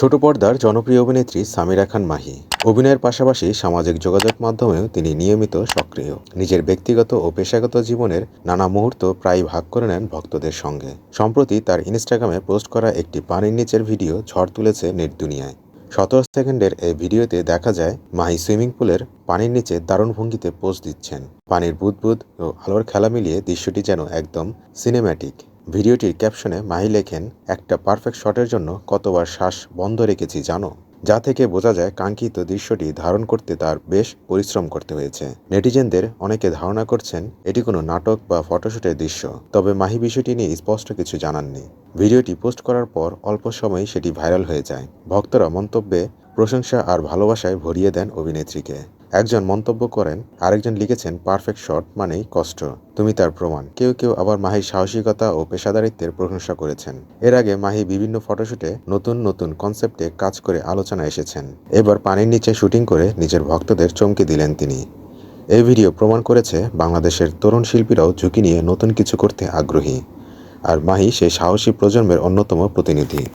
ছোট পর্দার জনপ্রিয় অভিনেত্রী সামিরা খান মাহি। অভিনয়ের পাশাপাশি সামাজিক যোগাযোগ মাধ্যমেও তিনি নিয়মিত সক্রিয়। নিজের ব্যক্তিগত ও পেশাগত জীবনের নানা মুহূর্ত প্রায় ভাগ করে নেন ভক্তদের সঙ্গে। সম্প্রতি তার ইনস্টাগ্রামে পোস্ট করা একটি পানির নিচের ভিডিও ঝড় তুলেছে নেট দুনিয়ায়। সতেরো সেকেন্ডের এই ভিডিওতে দেখা যায়, মাহি সুইমিং পুলের পানির নিচে দারুণ ভঙ্গিতে পোস্ট দিচ্ছেন। পানির বুদবুদ ও আলোর খেলা মিলিয়ে দৃশ্যটি যেন একদম সিনেম্যাটিক ভিডিওটির ক্যাপশনে মাহি লেখেন, একটা পারফেক্ট শটের জন্য কতবার শ্বাস বন্ধ রেখেছি জানো? যা থেকে বোঝা যায় কাঙ্ক্ষিত দৃশ্যটি ধারণ করতে তার বেশ পরিশ্রম করতে হয়েছে। নেটিজেনদের অনেকে ধারণা করছেন, এটি কোনো নাটক বা ফটোশুটের দৃশ্য। তবে মাহি বিষয়টি নিয়ে স্পষ্ট কিছু জানাননি। ভিডিওটি পোস্ট করার পর অল্প সময়েই সেটি ভাইরাল হয়ে যায়। ভক্তরা মন্তব্যে প্রশংসা আর ভালোবাসায় ভরিয়ে দেন অভিনেত্রীকে। একজন মন্তব্য করেন, আরেকজন লিখেছেন, পারফেক্ট শট মানেই কষ্ট। তুমি তার প্রমাণ। কেউ কেউ আবার মাহির সাহসিকতা ও পেশাদারিত্বের প্রশংসা করেছেন। এর আগে মাহি বিভিন্ন ফটোশুটে নতুন নতুন কনসেপ্টে কাজ করে আলোচনা এসেছেন। এবার পানির নিচে শুটিং করে নিজের ভক্তদের চমকে দিলেন তিনি। এই ভিডিও প্রমাণ করেছে বাংলাদেশের তরুণ শিল্পীরাও ঝুঁকি নিয়ে নতুন কিছু করতে আগ্রহী। আর মাহি সেই সাহসী প্রজন্মের অন্যতম প্রতিনিধি।